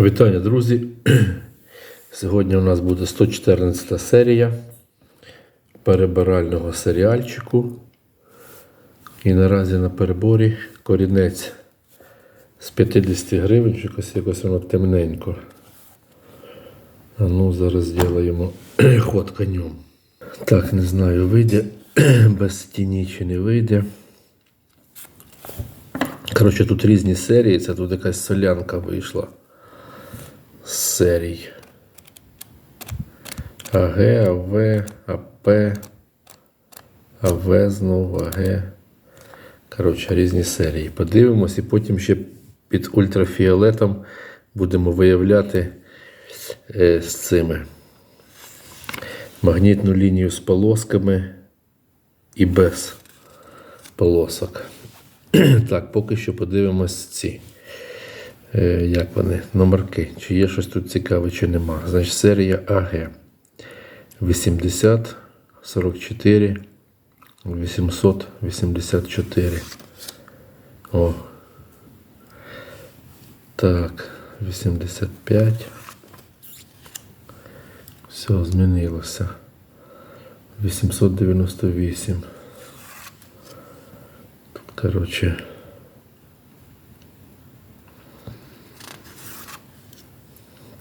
Вітання, друзі. Сьогодні у нас буде 114 серія перебирального серіальчику. І наразі на переборі корінець з 50 гривень, якось, якось воно темненько. А ну, зараз зробимо ход конем. Так, не знаю, вийде без тіні чи не вийде. Коротше, тут різні серії, це тут якась солянка вийшла серій. АГ, АВ, АП, АВ знову, АГ. Коротше, різні серії. Подивимось і потім ще під ультрафіолетом будемо виявляти е, з цими магнітну лінію з полосками і без полосок. Так, поки що подивимось ці. Е, як вони, номерки. Чи є щось тут цікаве, чи нема. Значить, серія АГ 80, 44, 884. О. Так, 85. Все, змінилося. 898. Тут, коротше.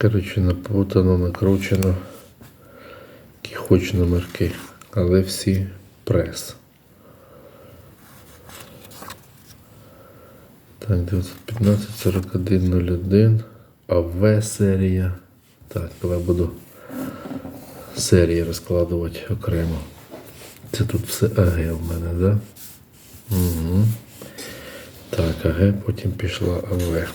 Коротше, напутано, накручено, які хоч номерки, але всі прес. Так, 915, 41, 01, АВ серія. Так, давай буду серії розкладувати окремо. Це тут все АГ в мене, так? Да? Угу. Так, АГ, потім пішла АВ.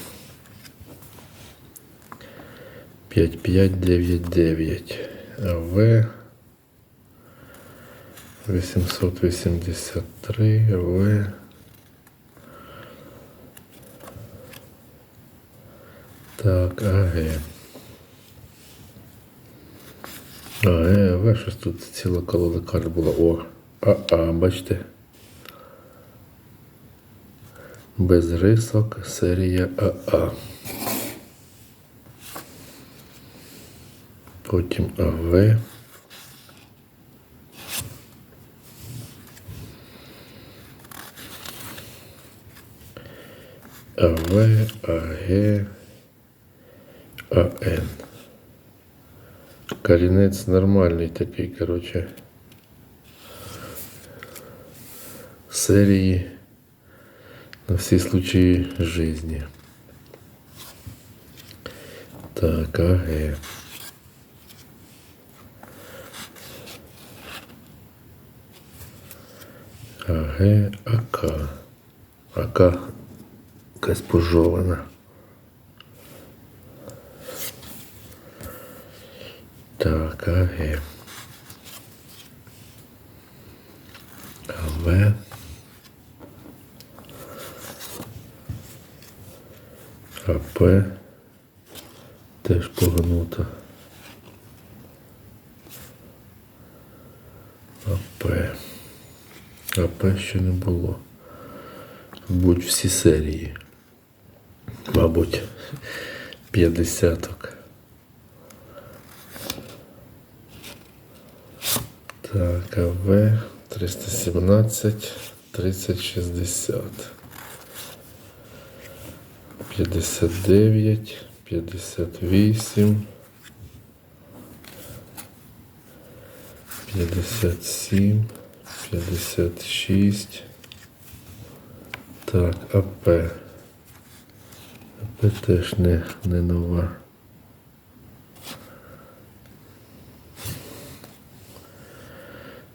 5599 АВ 883 АВ Так, АГ. АГ, щось тут ціла колода карт була. О, АА, бачите? Без рисок, серія АА. Потім АВ. АВ, АГ, АН. Корінець нормальний такий, коротше. Серії на всі случаї жизни. Так, АГ. АГ, АК. АК якась пожована. Так, АГ. АВ. АП. Теж погнута. АП. АП ще не було. Будь всі серії. Мабуть, 50-ок. Так, АВ 317, 3060. 59, 58, 57, 56. Так, АП. АП теж не, не нова.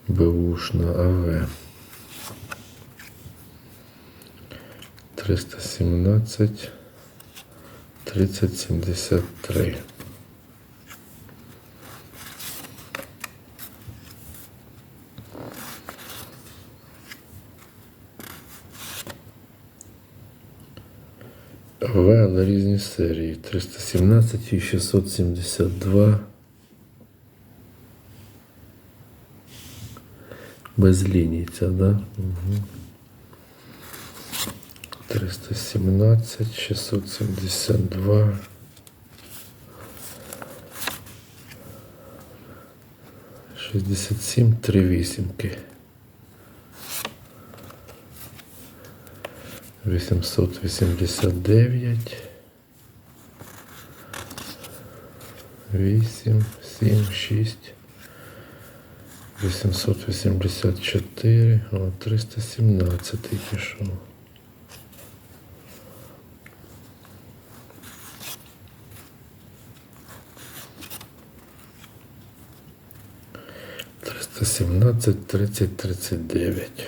Беушна АВ. 317, 3073. Буває на різні серії. 317 і 672. Без ліній ця, да? Угу. 317, 672. Шістдесят сім, три вісімки. 889. 8, 7, 6. 884, о, 317 пішов. Сімнадцять, тридцять, тридцять дев'ять.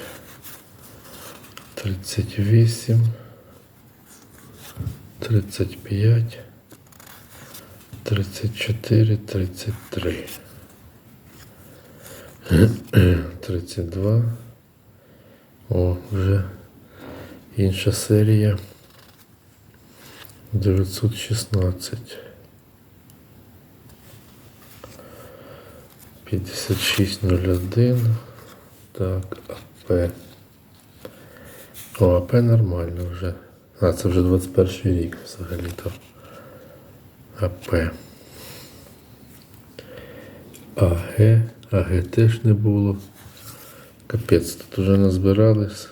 Тридцять вісім. Тридцять п'ять. Тридцять чотири, тридцять три. 32. О, вже інша серія. 916. 5601. Так, АП. О, АП нормально вже. А, це вже 21 рік взагалі-то. АП. АГ. АГ теж не було. Капець, тут уже назбирались.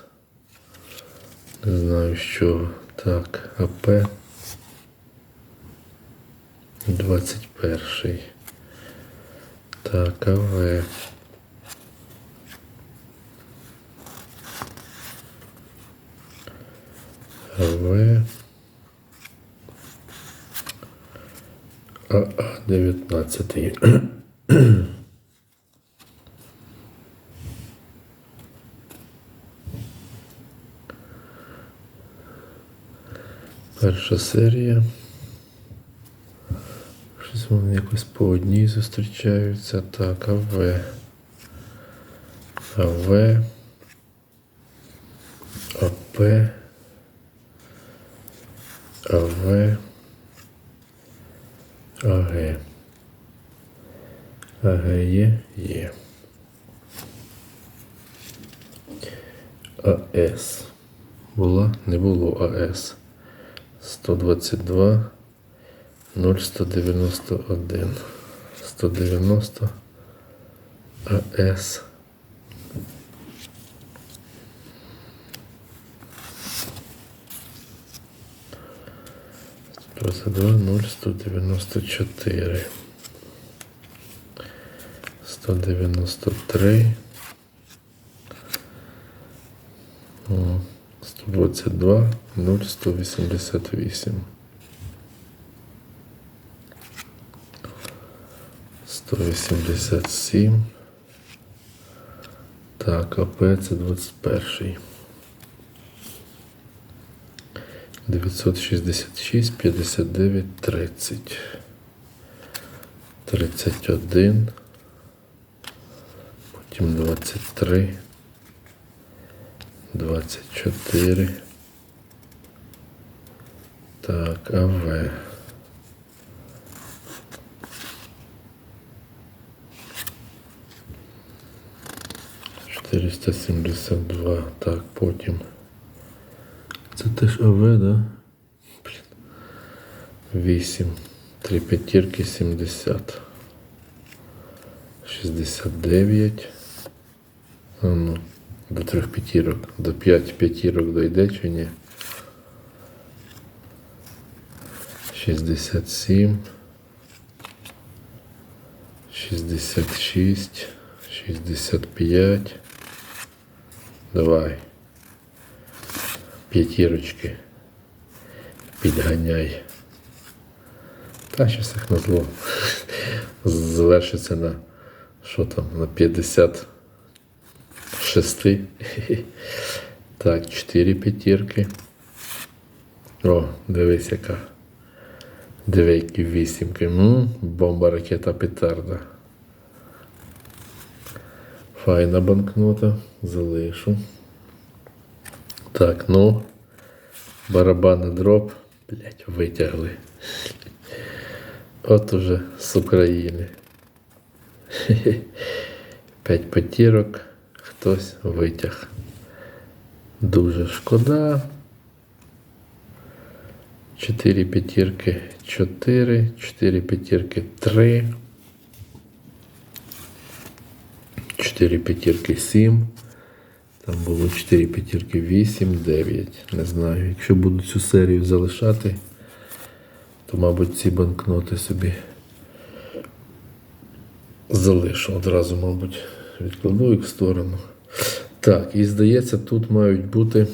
Не знаю з чого. Так, АП. 21. Так, АВ. АВ. АА 19. Перша серія. Щось вони якось по одній зустрічаються. Так, АВ. АВ. АГЕ Є. АС. Була, не було АС. 122 0191 190 АС. Двадцать два ноль сто девяносто четыре. 193. О, 122, 0, 188. 187. Так, АП це 21. 966, 59, 30. 31. Потім 23. 24. Так, АВ. Чотириста сімдесят два. Так, потім. Це теж АВ, да? Блін. Вісім. Три п'ятірки, сімдесят. Шістдесят дев'ять. А ну. До трьох п'ятірок. До п'ять п'ятірок дойде чи ні? 67, 66, 65. Давай. П'ятірочки. Підганяй. Та щось їх на зло. Завершиться на що там, на 50 шести. Так, чотири п'ятірки. О, дивись яка. Диви, які вісімки. Бомба, ракета, петарда. Файна банкнота. Залишу. Так, ну. Барабанний дроп. Блять, витягли. От уже з України. П'ять потірок хтось витяг. Дуже шкода. Чотири п'ятірки, чотири, чотири п'ятірки, три. 4 п'ятірки 7. Там було 4 п'ятірки 8, 9. Не знаю. Якщо буду цю серію залишати, то, мабуть, ці банкноти собі залишу одразу, мабуть, відкладу їх в сторону. Так, і здається, тут мають бути.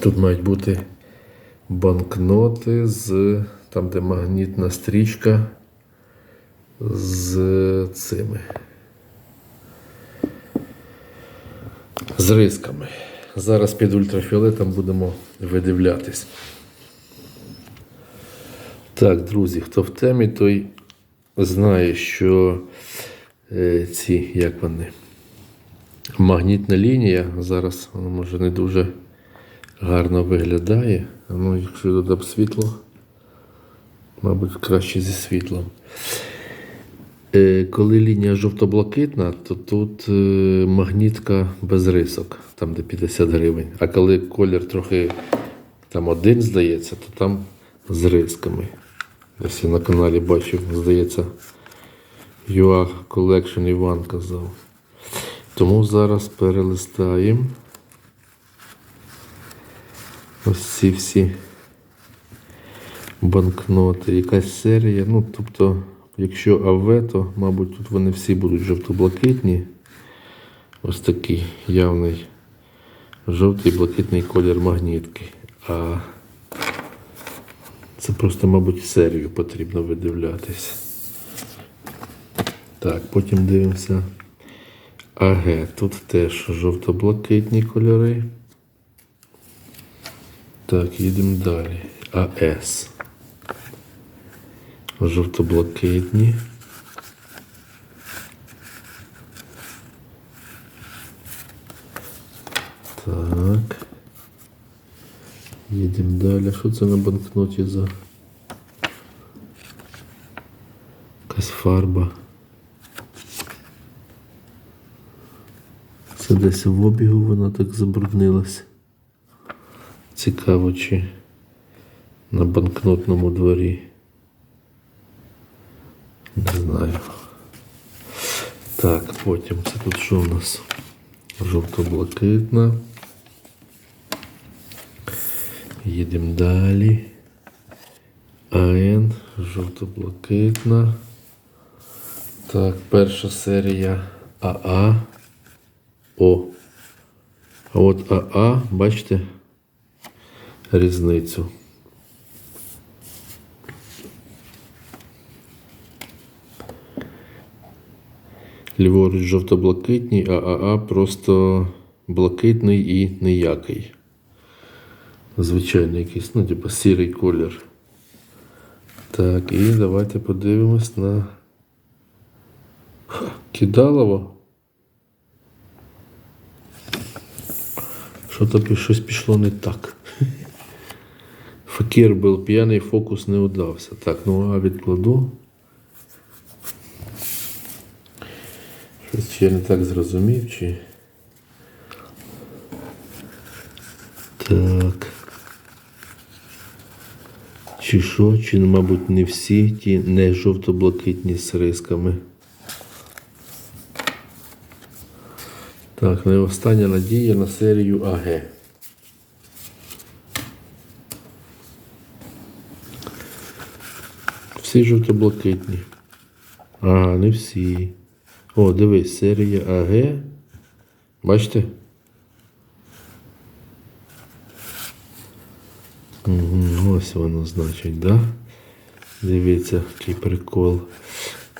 Тут мають бути банкноти з там, де магнітна стрічка з цими. З рисками. Зараз під ультрафіолетом будемо видивлятись. Так, друзі, хто в темі, той знає, що е, ці, як вони, магнітна лінія, зараз вона може не дуже гарно виглядає. Ну, якщо додам світло, мабуть, краще зі світлом. Е, Коли лінія жовто-блакитна, то тут е, магнітка без рисок, там де 50 гривень. А коли колір трохи там один, здається, то там з рисками. Ось я на каналі бачив, здається, UA Collection Іван казав. Тому зараз перелистаємо. Ось ці всі банкноти. Якась серія. Ну, тобто, якщо АВ, то, мабуть, тут вони всі будуть жовто-блакитні. Ось такий явний жовтий блакитний колір магнітки. А це просто, мабуть, серію потрібно видивлятись. Так, потім дивимося. АГ. Тут теж жовто-блакитні кольори. Так, їдемо далі. АС. Жовто-блакитні. Так. Їдемо далі. Що це на банкноті за? Якась фарба. Це десь в обігу вона так забруднилась. Цікаво, чи на банкнотному дворі. Не знаю. Так, потім це тут що у нас? Жовто-блакитна. Їдемо далі. АН, жовто-блакитна. Так, перша серія АА. О. А от АА, бачите? різницю. Ліворуч жовто-блакитний, а АА просто блакитний і ніякий. Звичайний якийсь, ну, типу сірий колір. Так, і давайте подивимось на Кидалово. Що-то щось пішло не так. Факір був п'яний, фокус не удався. Так, ну а відкладу. Щось я не так зрозумів, чи. Так. Чи що, чи, мабуть, не всі ті не жовто-блакитні з рисками. Так, не остання надія на серію АГ. Всі жовто-блакитні. А, не всі. О, дивись, серія АГ. Бачите? Угу, ось воно значить, да? Дивіться, який прикол.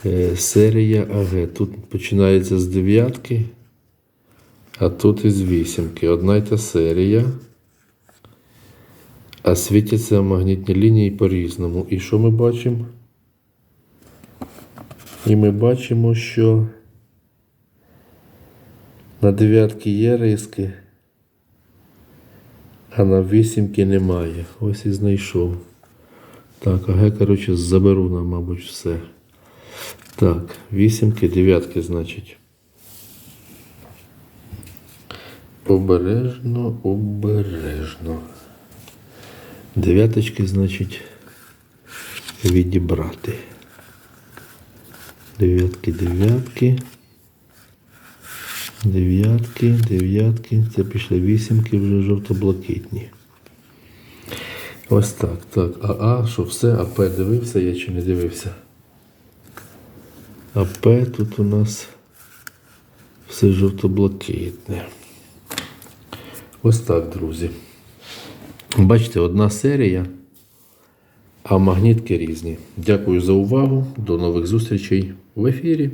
Е, серія АГ. Тут починається з дев'ятки, а тут із вісімки. Одна й та серія. А світяться магнітні лінії по-різному. І що ми бачимо? І ми бачимо, що на дев'ятки є риски, а на вісімки немає. Ось і знайшов. Так, ага, коротше, заберу нам, мабуть, все. Так, вісімки, дев'ятки, значить. Обережно, обережно. Дев'яточки, значить, відібрати. Дев'ятки, дев'ятки. Дев'ятки, дев'ятки. Це пішли вісімки вже жовто-блакитні. Ось так, так. А А, що все? АП дивився я чи не дивився? АП тут у нас все жовто-блакитне. Ось так, друзі. Бачите, одна серія, а магнітки різні. Дякую за увагу. До нових зустрічей в ефірі.